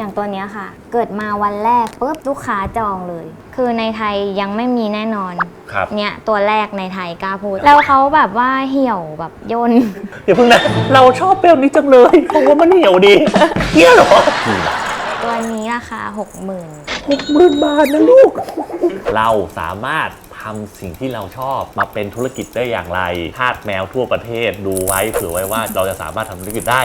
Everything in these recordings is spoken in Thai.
อย่างตัวเนี้ยค่ะ เกิดมาวันแรกปุ๊บลูกค้าจองเลย คือในไทยยังไม่มีแน่นอน ครับเนี่ยตัวแรกในไทยกล้าพูด แล้วเขาแบบว่าเหี่ยวแบบย่นอย่าเพิ่งนะ เราชอบแบบนี้จังเลยเพราะว่ามันเหนียวดีเที่ยเหรอตัวนี้ราคา60,000หกหมื่นบาทนะลูก เราสามารถทำสิ่งที่เราชอบมาเป็นธุรกิจได้อย่างไรทาสแมวทั่วประเทศดูไว้เผื่อไว้ว่าเราจะสามารถทำธุรกิจได้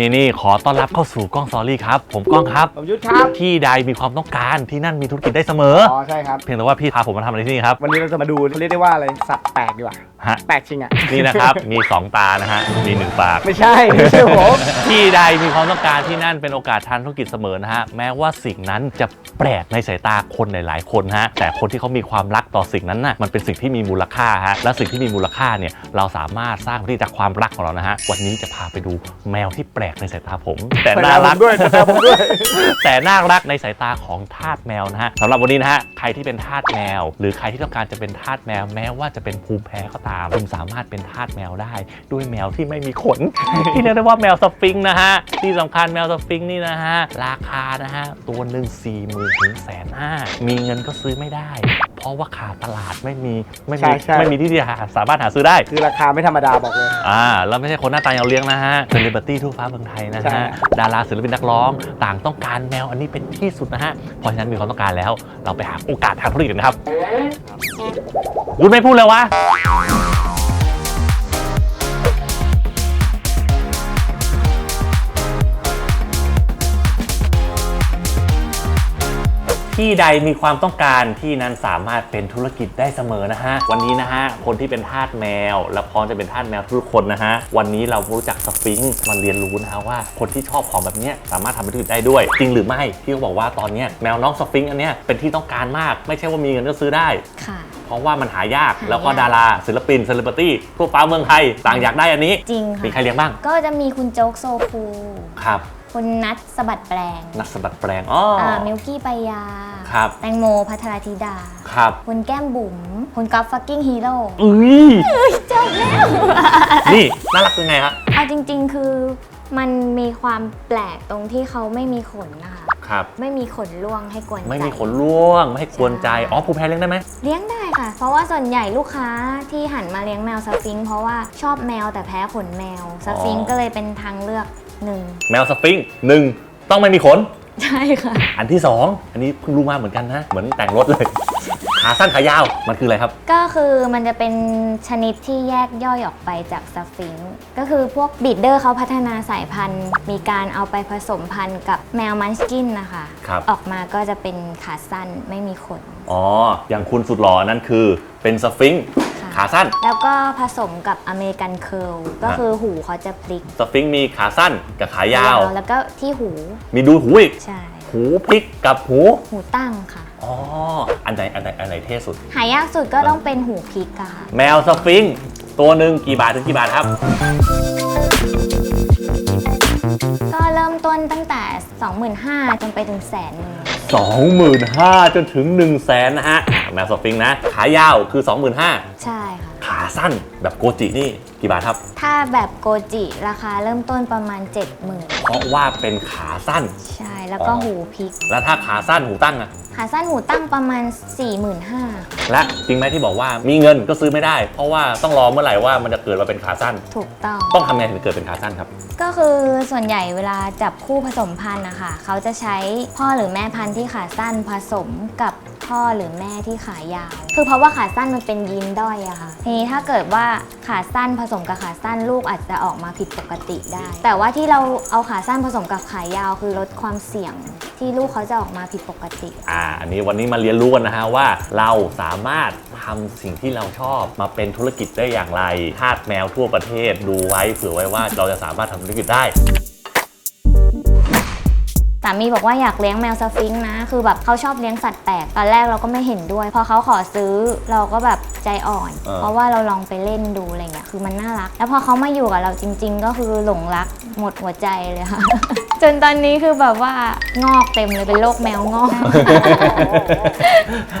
นี่นี่นี่ขอต้อนรับเข้าสู่กล้องซอรี่ครับ ผมกล้องครับ ผมยุทธครับที่ใดมีความต้องการที่นั่นมีธุรกิจได้เสมอ อ๋อใช่ครับ เพียงแต่ว่าพี่พาผมมาทำอะไรที่นี่ครับ วันนี้เราจะมาดูเขาเรียกได้ว่าอะไรสัตว์แปลกดีกว่าฮะ แปลกจริงอะนี่นะครับ มี 2 ตานะฮะ มี 1 ปาก ไม่ใช่ไม่ใช่ผม ที่ใดมีความต้องการที่นั่นเป็นโอกาสทางธุรกิจเสมอนะฮะ แม้ว่าสิ่งนั้นจะแปลกในสายตาคนหลาย ๆ คนฮะ แต่คนที่เขามีความรักต่อสิ่งนั้นน่ะมันเป็นสิ่งที่มีมูลค่าฮะ และสิ่งที่มีมูลค่าเนี่ยเราสามารถสร้างที่จากความรักของเรานะฮะวันนี้จะพาไปดูแมวที่แปลกในสายตาผม แต่น่ารักผมด้วยนะครับผมด้วยแต่น่ารักในสายตาของทาสแมวนะฮะสำหรับวันนี้นะฮะใครที่เป็นทาสแมว หรือใครที่ต้องการจะเป็นทาสแมว แม้ว่าจะเป็นภูมิแพ้ก็ตามคุณสามารถเป็นทาสแมวได้ ด้วยแมวที่ไม่มีขน ที่เรียกได้ว่าแมวสฟิงค์นะฮะที่สำคัญแมวสฟิงค์นี่นะฮะราคานะฮะตัวหนึ่งสี่หมื่นถึงแสนห้ามีเงินก็ซื้อไม่ได้เพ ราะว่าขาดตลาดไม่มีไม่ใช่มีใช่ ไม่มีที่จะหาสามารถหาซื้อได้ คือราคาไม่ธรรมดาบอกเลย อ่าแล้วไม่ใช่คนหน้าตาเอาเลี้ยงนะฮะเซเลบริตี้ทั่วฟ้าเมืองไทยนะใช่ ฮะ ดาราศิลปินนักร้องต่างต้องการแมวอันนี้เป็นที่สุดนะฮะ เพราะฉะนั้นมีความต้องการแล้ว เราไปหาโอกาสทางธุรกิจกันครับรุนไม่พูดเลยวะ ที่ใดมีความต้องการที่นั้นสามารถเป็นธุรกิจได้เสมอนะฮะ วันนี้นะฮะ คนที่เป็นทาสแมว และพร้อมจะเป็นทาสแมวทุกคนนะฮะ วันนี้เรารู้จักสฟิงค์มาเรียนรู้นะฮะว่าคนที่ชอบของแบบเนี้ยสามารถทำเป็นธุรกิจได้ด้วย จริงหรือไม่ที่เขาบอกว่าตอนเนี้ยแมวน้องสฟิงค์อันเนี้ยเป็นที่ต้องการมาก ไม่ใช่ว่ามีเงินก็ซื้อได้ค่ะเพราะว่ามันหายากหายากแล้วก็ดาราศิลปินเซเลบริตี้ทั่วฟ้าเมืองไทยต่างอยากได้อันนี้จริงมีใครค่ะเลี้ยงบ้างก็จะมีคุณโจ๊กโซคูครับ คุณนัทสะบัดแปลงนักสะบัดแปลงอ๋อออ่ามิลกี้ปายา ครับ แตงโมพัทรธิดา ครับคุณแก้มบุ๋มคุณก๊อฟฟักกิ้งฮีโร่อุ้ยจบแล้ว นี่น่ารักยังไงครับเอาจริง ๆ คือมันมีความแปลกตรงที่เขาไม่มีขนนะคะ ครับ ไม่มีขนร่วงให้กวนใจ ไม่มีขนร่วง ไม่ให้กวนใจใช่อ๋อภูมิแพ้เลี้ยงได้ไหม เลี้ยงได้ค่ะ เพราะว่าส่วนใหญ่ลูกค้าที่หันมาเลี้ยงแมวสฟิงค์เพราะว่าชอบแมวแต่แพ้ขนแมวสฟิงค์ก็เลยเป็นทางเลือก หนึ่งแมวสฟิงค์หนึ่งต้องไม่มีขน ใช่ค่ะ อันที่สองอันนี้เพิ่งรู้มาเหมือนกันนะ เหมือนแต่งรถเลย ขาสั้นขายาว มันคืออะไรครับ ก็คือมันจะเป็นชนิดที่แยกย่อยออกไปจากสฟิงค์ก็คือพวกบีดเดอร์เขาพัฒนาสายพันธุ์ มีการเอาไปผสมพันธุ์กับแมวมันสกินนะคะ ครับ ออกมาก็จะเป็นขาสั้นไม่มีขน อ๋อ อย่างคุณสุดหล่อนั่นคือเป็นสฟิงค์ค่ะ ขาสั้น แล้วก็ผสมกับอเมริกันเคิร์ลก็คือหูเขาจะพลิกสฟิงค์มีขาสั้นกับขายาว แล้วก็ที่หู มีดูหูอีก ใช่ หูพลิกกับหู หูตั้งค่ะ อ๋อ อันไหนอันไหนอันไหนเท่สุด หายากสุดก็ต้องเป็นหูพลิกอะค่ะ แมวสฟิงค์ตัวหนึ่งกี่บาทถึงกี่บาทครับ ก็เริ่มต้นตั้งแต่ 25,000จนไปถึงแสนหนึ่ง 25,000 จนถึง 1 0 0 0 0แสนะฮะแมวสฟิงนะ ขายาวคือ 25,000 ใช่ค่ะ ขาสั้นแบบโกจินี่กี่บาทครับ ถ้าแบบโกจิราคาเริ่มต้นประมาณ 70,000เพราะว่าเป็นขาสั้น ใช่แล้วก็อ๋อ หูพลิก แล้วถ้าขาสั้นหูตั้งอะขาสั้นหูตั้งประมาณ 45,000และจริงไหมที่บอกว่ามีเงินก็ซื้อไม่ได้ เพราะว่าต้องรอเมื่อไหร่ว่ามันจะเกิดมาเป็นขาสั้น ถูกต้อง ต้องทำไงถึงเกิดเป็นขาสั้นครับ ก็คือส่วนใหญ่เวลาจับคู่ผสมพันธุ์นะคะเขาจะใช้พ่อหรือแม่พันธุ์ที่ขาสั้นผสมกับ พ่อหรือแม่ที่ขายาว คือเพราะว่าขาสั้นมันเป็นยีนด้อยอะค่ะ ทีนี้ถ้าเกิดว่าขาสั้นผสมกับขาสั้นลูกอาจจะออกมาผิดปกติได้ แต่ว่าที่เราเอาขาสั้นผสมกับขายาว คือลดความเสี่ยงที่ลูกเขาจะออกมาผิดปกติ อ่า อันนี้วันนี้มาเรียนรู้กันนะฮะว่าเราสามารถทำสิ่งที่เราชอบมาเป็นธุรกิจได้อย่างไรทาสแมวทั่วประเทศดูไว้เผื่อไว้ว่าเราจะสามารถทำธุรกิจได้ สามีบอกว่าอยากเลี้ยงแมวสฟิงค์นะ คือแบบเขาชอบเลี้ยงสัตว์แปลกตอนแรกเราก็ไม่เห็นด้วย พอเขาขอซื้อเราก็แบบใจอ่อน เออ เพราะว่าเราลองไปเล่นดูอะไรเงี้ยคือมันน่ารัก แล้วพอเขามาอยู่กับเราจริง ๆ ก็คือหลงรักหมดหัวใจเลยค่ะ จนตอนนี้คือแบบว่างอกเต็มเลยเป็นโรคแมวงอก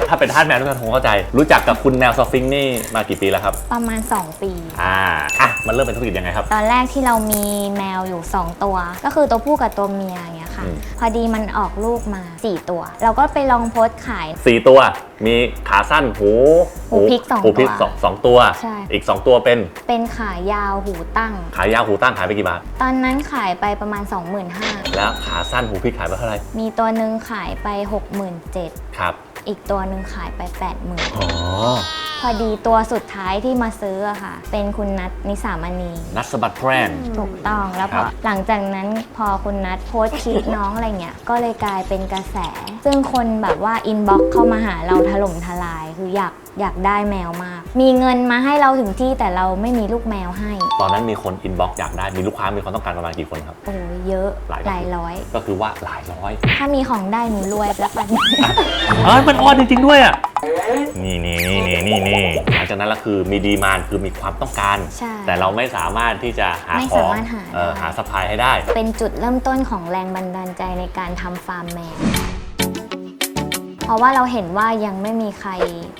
ถ้าเป็นทาสแมวทุกคนคงเข้าใจ รู้จักกับคุณแมวสฟิงค์นี่มากี่ปีแล้วครับ ประมาณ 2 ปี อ่าอะมันเริ่มเป็นธุรกิจยังไงครับ ตอนแรกที่เรามีแมวอยู่ 2 ตัว ก็คือตัวผู้กับตัวเมียอย่างเงี้ยค่ะ อืมพอดีมันออกลูกมา 4 ตัว เราก็ไปลองโพสต์ขาย สี่ตัว มีขาสั้นหูหูพลิกสองหูพลิกตัวสองสองตัว ใช่ อีก2ตัวเป็นเป็นขายาวหูตั้ง ขายาวหูตั้งขายไปกี่บาท ตอนนั้นขายไปประมาณ 25,000แล้วขาสั้นหูพลิกขายไปเท่าไหร่มีตัวหนึ่งขายไป 67,000ครับอีกตัวหนึ่งขายไป 80,000อ๋อพ อดีตัวสุดท้ายที่มาซื้ออะค่ะ เป็นคุณนัทนิสามณีนัทสะบัดแพร่ง ถูกต้องแล้วพครัอบ หลังจากนั้นพอคุณนัทโพสต์คลิปน้องอะไรเงี้ยก็เลยกลายเป็นกระแส ซึ่งคนแบบว่าอินบ็อกเข้ามาหาเราถล่มทลายคืออยาก อยากได้แมวมาก มีเงินมาให้เราถึงที่แต่เราไม่มีลูกแมวให้ ตอนนั้นมีคนอินบ็อกอยากได้มีลูกค้ามีความต้องการประมาณกี่คนครับ โอ้ยเยอะหลายหลายร้อย ก็คือว่าหลายร้อย ถ้ามีของได้หนูรวยแล้วกันเอ้ยมันออนจริงๆด้วยอะนี่นี่นี่นี่นี่นี่หลังจากนั้นแล้วคือมีดีมานคือมีความต้องการใช่แต่เราไม่สามารถที่จะหาไม่ของสามารถหาเอ่อได้หาสปายให้ได้ เป็นจุดเริ่มต้นของแรงบันดาลใจในการทำฟาร์มแมว เพราะว่าเราเห็นว่ายังไม่มีใคร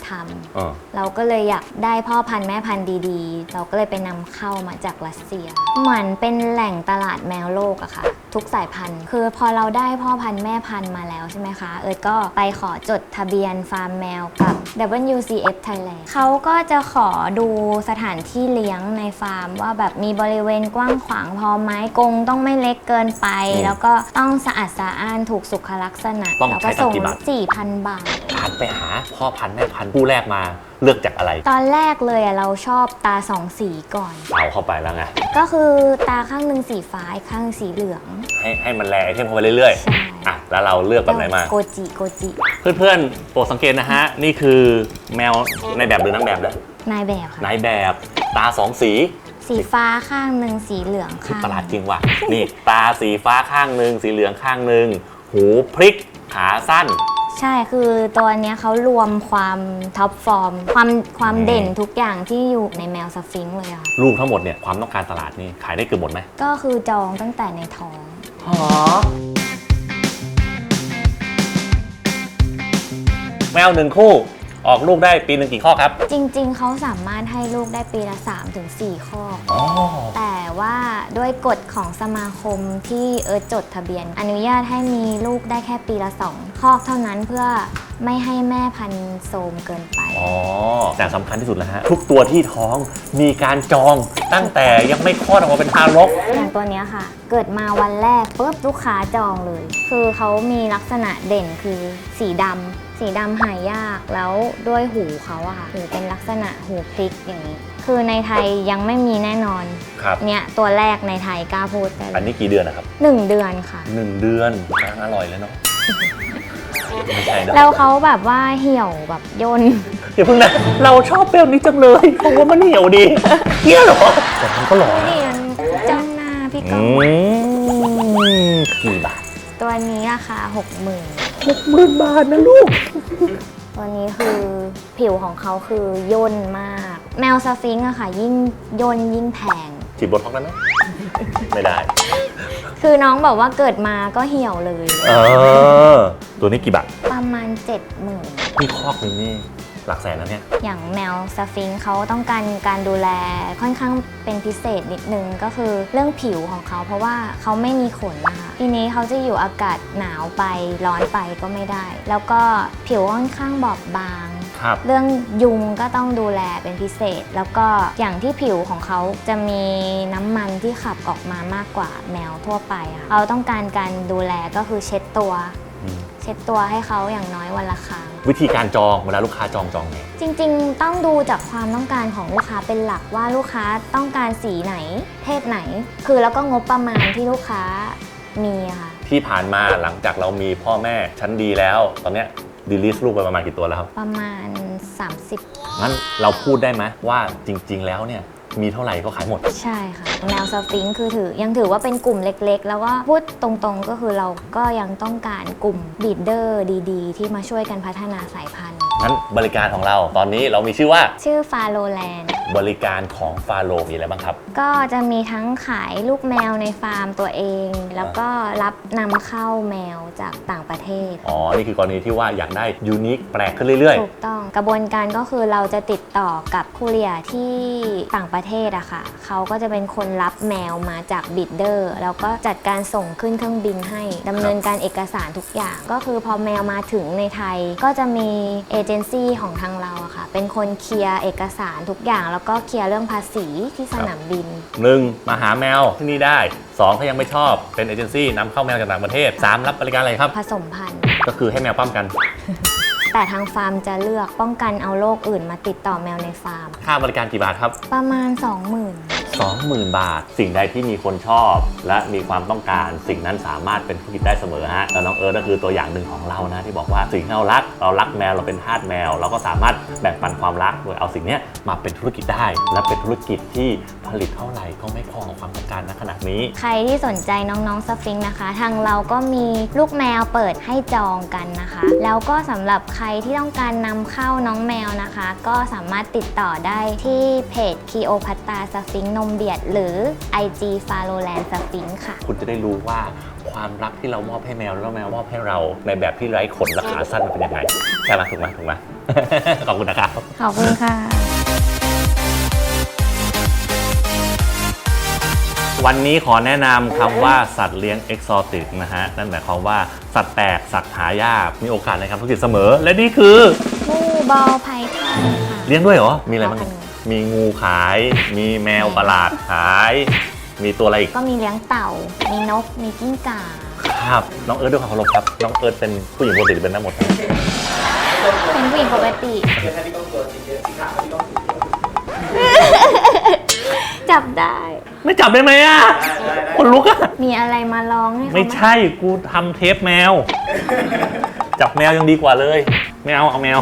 ทำเออเราก็เลยอยากได้พ่อพันธุ์แม่พันธุ์ดีๆ เราก็เลยไปนำเข้ามาจากรัสเซีย เหมือนเป็นแหล่งตลาดแมวโลกอะค่ะ ทุกสายพันธุ์ คือพอเราได้พ่อพันธุ์แม่พันธุ์มาแล้วใช่ไหมคะ เอิร์ดก็ไปขอจดทะเบียนฟาร์มแมวกับ WCF Thailand เขาก็จะขอดูสถานที่เลี้ยงในฟาร์ม ว่าแบบมีบริเวณกว้างขวางพอไหมกรงต้องไม่เล็กเกินไปอืมแล้วก็ต้องสะอาดสะอ้านถูกสุขลักษณะต้องแล้วใช้ก็ตังส่ค์งกี่บาท4,000 บาท การไปหาพ่อพันธุ์แม่พันธุ์ผู้แรกมาเลือกจากอะไร ตอนแรกเลยอะเราชอบตาสองสีก่อน เอาเข้าไปแล้วไง ก็คือตาข้างหนึ่งสีฟ้าอีกข้างหนึ่งสีเหลือง ให้ให้มันแลไอเทมเข้าไปเรื่อยใช่ ๆอะแล้วเราเลือกแบบไหนมา โกจิโกจิ เพื่อนๆ โปรดสังเกตนะฮะ นี่คือแมวในแบบหรือนางแบบนะนายแบบค่ะ นายแบบตาสองสีสีฟ้าข้างหนึ่งสีเหลืองคือข้างประหลาดจริงว่ะ นี่ ตาสีฟ้าข้างหนึ่งสีเหลืองข้างหนึ่งหูพริกขาสั้น ใช่คือตัวเนี้ยเขารวมความท็อปฟอร์ม ความความอืมเด่นทุกอย่างที่อยู่ในแมวสฟิงค์เลยอะค่ะลูกทั้งหมดเนี่ยความต้องการตลาดนี่ขายได้เกือบหมดไหมก็คือจองตั้งแต่ในท้อง หอแมวหนึ่งคู่ ออกลูกได้ปีหนึ่งกี่ข้อครับ จริงๆ เขาสามารถให้ลูกได้ปีละ 3-4ข้ออ๋อแต่ว่าด้วยกฎของสมาคมที่เอิร์ธจดทะเบียน อนุญาตให้มีลูกได้แค่ปีละสองคอกเท่านั้นเพื่อไม่ให้แม่พันธุ์โทรมเกินไป อ๋อ แต่สำคัญที่สุดแล้วฮะ ทุกตัวที่ท้องมีการจองตั้งแต่ยังไม่คลอดออกมาเป็นทารก อย่างตัวเนี้ยค่ะ เกิดมาวันแรกปุ๊บลูกค้าจองเลย คือเขามีลักษณะเด่นคือสีดำ สีดำหายยากแล้วด้วยหูเขาอะค่ะหูเป็นลักษณะหูพลิกอย่างนี้ คือในไทยยังไม่มีแน่นอน ครับ เนี่ยตัวแรกในไทยกล้าพูดได้เลอันยนี้กี่เดือนนะครับหนึ่งเดือนค่ะ หนึ่งเดือนกำลังอร่อยเลยเนาะไม่ใช่นะแล้วเขาแบบว่าเหี่ยวแบบย่น อย่าเพิ่งนะ เราชอบแบบนี้จังเลยเพราะว่ามันเหนียวดีเกี้ยเหรอแต่มันก็หล่อนะนี่มันจ้องหน้าพี่ก้อืองมกี่บาทตัวนี้ราคาหกหมื่น หกหมื่นบาทนะลูกตัวนี้คือผิวของเขาคือย่นมาก แมวสฟิงค์อะค่ะ ยิ่งย่นยิ่งแพง ฉีดโบท็อกซ์ได้ไหม ไม่ได้ คือน้องบอกว่าเกิดมาก็เหี่ยวเลย เออ ตัวนี้กี่บาท ประมาณ 7 0,000ื่นนี่คอกหนึงนี่ หลักแสนนะเนี่ย อย่างแมวสฟิงค์เขาต้องการการดูแลค่อนข้างเป็นพิเศษนิดนึงก็คือเรื่องผิวของเขาเพราะว่าเขาไม่มีขนนะคะทีนี้เขาจะอยู่อากาศหนาวไปร้อนไปก็ไม่ได้ แล้วก็ผิวค่อนข้างบอบบาง ครับ เรื่องยุงก็ต้องดูแลเป็นพิเศษ แล้วก็อย่างที่ผิวของเขาจะมีน้ำมันที่ขับออกมามากกว่าแมวทั่วไปอะเราต้องการการดูแลก็คือเช็ดตัวอืม เช็ดตัวให้เขาอย่างน้อยวันละครั้ง วิธีการจองเวลาลูกค้าจองจองไงจริงๆ ต้องดูจากความต้องการของลูกค้าเป็นหลักว่าลูกค้าต้องการสีไหน เพศไหน คือแล้วก็งบประมาณที่ลูกค้ามีอะค่ะ ที่ผ่านมาหลังจากเรามีพ่อแม่ชั้นดีแล้ว ตอนเนี้ยดีลิสลูกไปประมาณกี่ตัวแล้วครับประมาณ 30 งั้นเราพูดได้ไหมว่าจริง ๆ แล้วเนี่ย มีเท่าไหร่ก็ขายหมด ใช่ค่ะแมวสฟิงค์คือถือยังถือว่าเป็นกลุ่มเล็กๆ แล้วก็พูดตรงๆก็คือเราก็ยังต้องการกลุ่มบีดเดอร์ดีๆ ที่มาช่วยกันพัฒนาสายพันธุ์ งั้นบริการของเราตอนนี้เรามีชื่อว่า ชื่อฟาโลแลนด์ บริการของฟาโลมีอะไรบ้างครับ ก็จะมีทั้งขายลูกแมวในฟาร์มตัวเอง แล้วก็รับนำเข้าแมวจากต่างประเทศ อ๋อ นี่คือกรณีที่ว่าอยากได้ยูนิคแปลกขึ้นเรื่อย ถูกต้องกระบวนการก็คือเราจะติดต่อกับคูเรียร์ที่ต่างประเทศอะค่ะเขาก็จะเป็นคนรับแมวมาจากบิดเดอร์แล้วก็จัดการส่งขึ้นเครื่องบินให้ดำเนินการเอกสารทุกอย่าง ก็คือพอแมวมาถึงในไทยก็จะมีเอเจนซี่ของทางเราอะค่ะเป็นคนเคลียร์เอกสารทุกอย่างแล้วก็เคลียร์เรื่องภาษีที่สนามบินๆหนึ่งมาหาแมวที่นี่ได้2ถ้ายังไม่ชอบเป็นเอเจนซี่นำเข้าแมวจากต่างประเทศ3รับบริการอะไรครับ ผสมพันธุ์ ก็คือให้แมวปั้มกัน แต่ทางฟาร์มจะเลือกป้องกันเอาโรคอื่นมาติดต่อแมวในฟาร์ม ค่าบริการกี่บาทครับ ประมาณ 20,000 20,000 บาท สิ่งใดที่มีคนชอบ และมีความต้องการสิ่งนั้นสามารถเป็นธุรกิจได้เสมอฮะแล้วน้องเอิร์ธก็คือตัวอย่างหนึ่งของเรานะที่บอกว่าสิ่งที่เรารักเรารักแมวเราเป็นทาสแมว เราก็สามารถแบ่งปันความรักโดยเอาสิ่งนี้มาเป็นธุรกิจได้ และเป็นธุรกิจที่ผลิตเท่าไหร่ก็ไม่พอความต้องการณขณะนี้ ใครที่สนใจน้องๆสฟิงค์นะคะ ทางเราก็มีลูกแมวเปิดให้จองกันนะคะ แล้วก็สำหรับใครที่ต้องการนำเข้าน้องแมวนะคะ ก็สามารถติดต่อได้ที่เพจคีโอพัตตาสฟิงค์นมเบียด หรือ IG f a l o l a n d สฟิงค์ค่ะ คุณจะได้รู้ว่าความรักที่เรามอบให้แมวแล้วแมวมอบให้เราในแบบที่ไร้ขนและขาสั้นมันเป็นยังไงใช่ไหมถูกไหมถูกไหม ขอบคุณนะครับ ขอบคุณค่ะวันนี้ขอแนะนำคำว่าสัตว์เลี้ยงเอกซอติกนะฮะ นั่นหมายความว่าสัตว์แปลกสัตว์หายาก มีโอกาสในการธุรกิจเสมอ และนี่คือ มูบอลไพทอนค่ะ เลี้ยงด้วยเหรอ มีอะไรบ้างเอาขน มมีงูขาย มีแมวประหลาดขาย มีตัวอะไรอีกก็มีเลี้ยงเต่า มีนก มีกิ้งก่า ครับ น้องเอิร์ธด้วยความเคารพครับ น้องเอิร์ธเป็นผู้หญิงปกติหรือเป็นได้หมดครับเป็นผู้หญิงปกติ จับได้ ไม่จับได้ไหมอะคนลุกอะ มีอะไรมาลองให้เขาหไม่ใช่กูทำเทปแมว จับแมวยังดีกว่าเลยไม่เอาเอาแมว